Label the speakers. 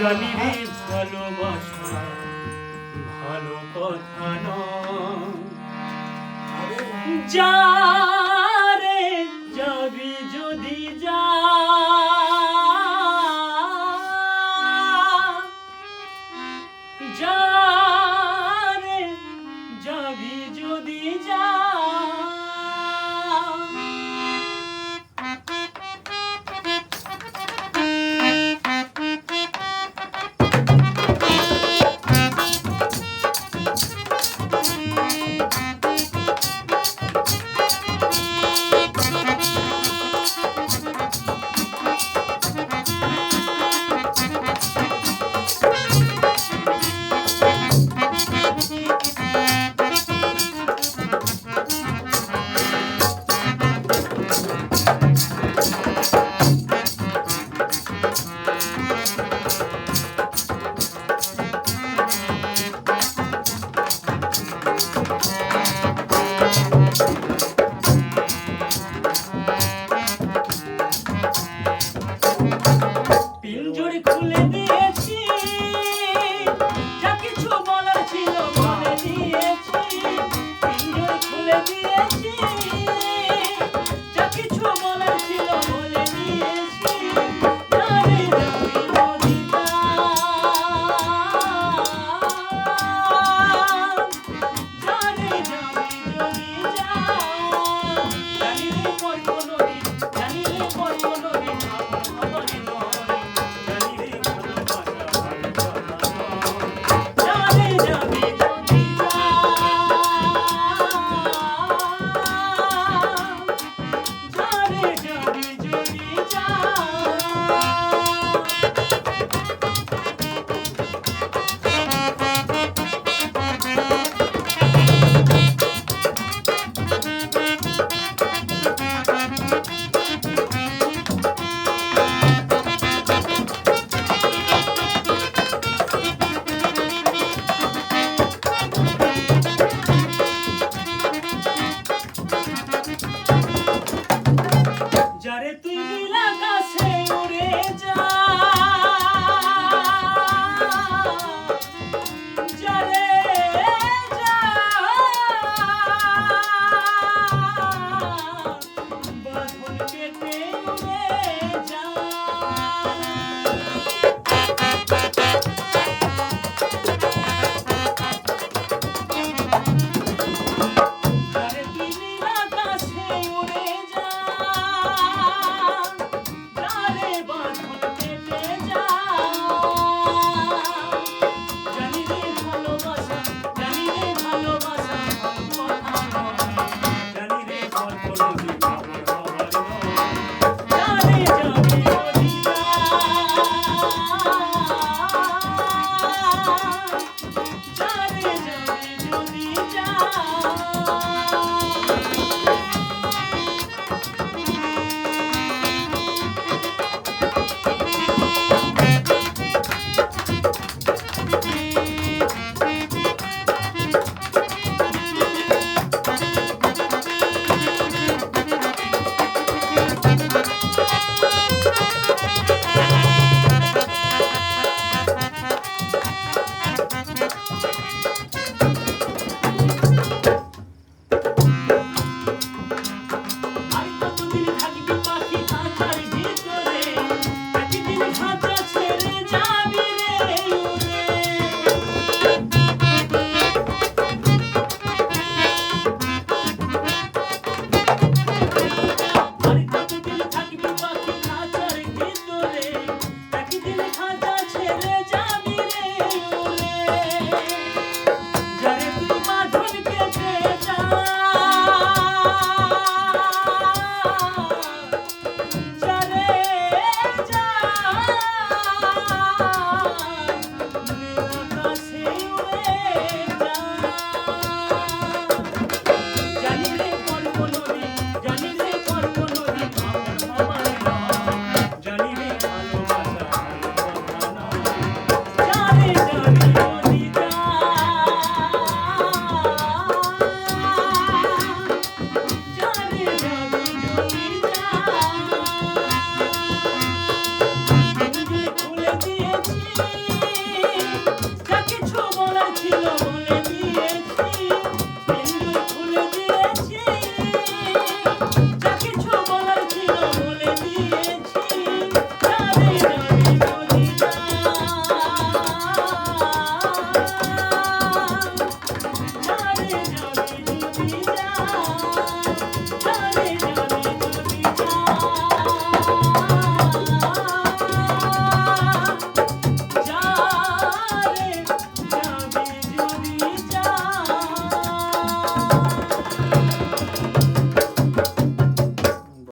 Speaker 1: জানি রে ভালোবাসা ভালো কথা যা রে যাবি যদি যা যা Yeah. নীল আকাশে উড়ে যায়